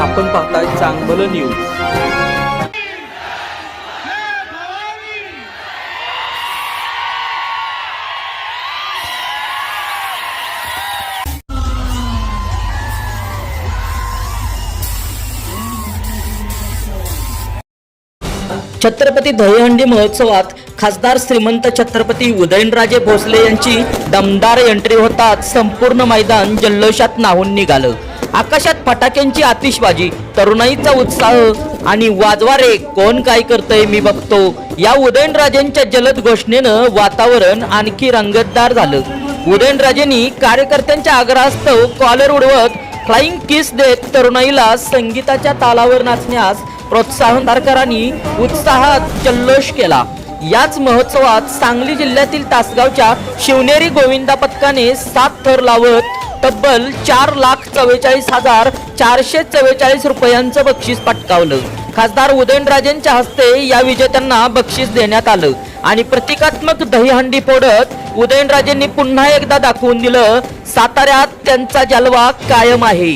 आपण पाहताय चांगलं न्यूज छत्रपती दहीहंडी महोत्सवात खासदार श्रीमंत छत्रपती उदयनराजे भोसले यांची दमदार एंट्री होताच संपूर्ण मैदान जल्लोषात नाहून निघालं. आकाशात फटाक्यांची आतिषबाजी तरुणाईचा उत्साह आणि वाजवारे कोण काय करतय मी बघतो. या उदयनराजेंच्या जलद घोषणेनं वातावरण आणखी रंगतदार झालं. उदयनराजेंनी कार्यकर्त्यांच्या आग्रहास्तव कॉलर उडवत फ्लाइंग किस देत तरुणाईला संगीताच्या तालावर नाचण्यास प्रोत्साहनदारकरांनी उत्साहात जल्लोष केला. याच महोत्सवात सांगली जिल्ह्यातील तासगावच्या शिवनेरी गोविंदा पथकाने सात थर लावत तब्बल चार लाख चव्वेचाळीस हजार चारशे चव्वेचाळीस रुपयांचं बक्षीस पटकावलं. खासदार उदयनराजेंच्या हस्ते या विजेत्यांना बक्षीस देण्यात आलं. आणि प्रतिकात्मक दहीहंडी फोडत उदयनराजेंनी पुन्हा एकदा दाखवून दिलं साताऱ्यात त्यांचा जलवा कायम आहे.